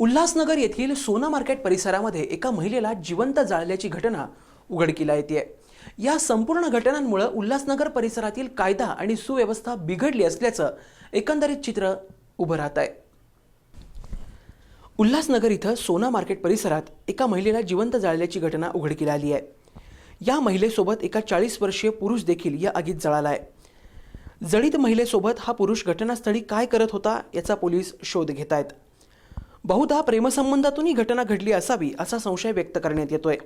उल्हासनगर येथील सोना मार्केट परिसरामध्ये एका महिलेला जिवंत जाळल्याची घटना उघडकीला येते या संपूर्ण घटनांमुळे उल्हासनगर परिसरातील कायदा आणि सुव्यवस्था बिघडली असल्याचं एकंदरीत चित्र उभं राहत आहे. उल्हासनगर इथं सोना मार्केट परिसरात एका महिलेला जिवंत जाळल्याची घटना उघडकीला आली आहे. या महिलेसोबत एका चाळीस वर्षीय पुरुष देखील या आगीत जळाला आहे. जळीत महिलेसोबत हा पुरुष घटनास्थळी काय करत होता याचा पोलीस शोध घेत आहेत बहुधा प्रेमसंबंधातून ही घटना घडली असावी असा संशय व्यक्त करण्यात येतोय.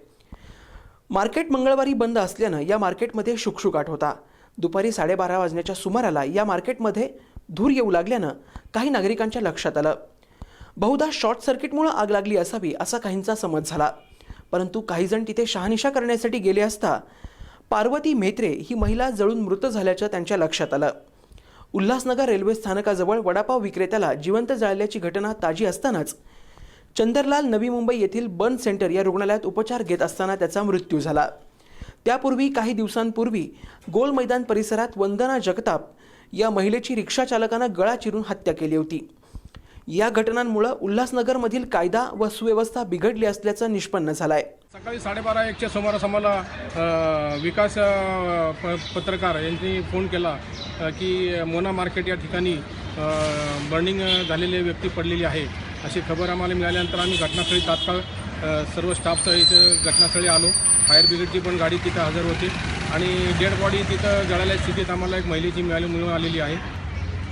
मार्केट मंगळवारी बंद असल्यानं या मार्केटमध्ये शुकशुकाट होता. दुपारी साडेबारा वाजण्याच्या सुमाराला या मार्केटमध्ये धूर येऊ लागल्यानं काही नागरिकांच्या लक्षात आलं. बहुधा शॉर्ट सर्किटमुळे आग लागली असावी असा काहींचा समज झाला. परंतु काहीजण तिथे शहानिशा करण्यासाठी गेले असता पार्वती मेत्रे ही महिला जळून मृत झाल्याचं त्यांच्या लक्षात आलं. उल्हासनगर रेल्वे स्थानकाजवळ वडापाव विक्रेत्याला जिवंत जाळल्याची घटना ताजी असतानाच चंदरलाल नवी मुंबई येथील बर्न सेंटर या रुग्णालयात उपचार घेत असताना त्याचा मृत्यू झाला. त्यापूर्वी काही दिवसांपूर्वी गोल मैदान परिसरात वंदना जगताप या महिलेची रिक्षा चालकानं गळा चिरून हत्या केली होती. या घटनांमुळे उल्हासनगरमधील कायदा व सुव्यवस्था बिघडली असल्याचं निष्पन्न झालंय. सकाळी साडेबारा एकच्या सुमारास आम्हाला विकास प पत्रकार यांनी फोन केला की मोना मार्केट या ठिकाणी बर्निंग झालेले व्यक्ती पडलेली आहे. अशी खबर आम्हाला मिळाल्यानंतर आम्ही घटनास्थळी तात्काळ सर्व स्टाफसह इथं घटनास्थळी आलो. फायर ब्रिगेडची पण गाडी तिथं हजर होती आणि डेड बॉडी तिथं जळाल्या स्थितीत आम्हाला एक महिलेची मिळाली मिळून आलेली आहे.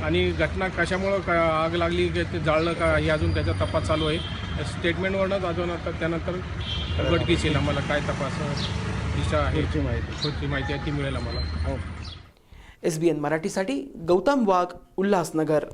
आणि घटना कशामुळं का आग लागली की ते जाळलं का हे अजून त्याचा तपास चालू आहे. स्टेटमेंटवरनंच अजून आता त्यानंतर उघडकीस येईल आम्हाला काय तपास दिशा आहे पुढची माहिती. आहे ती मिळेल आम्हाला. एस बी एन मराठीसाठी गौतम वाघ उल्हासनगर.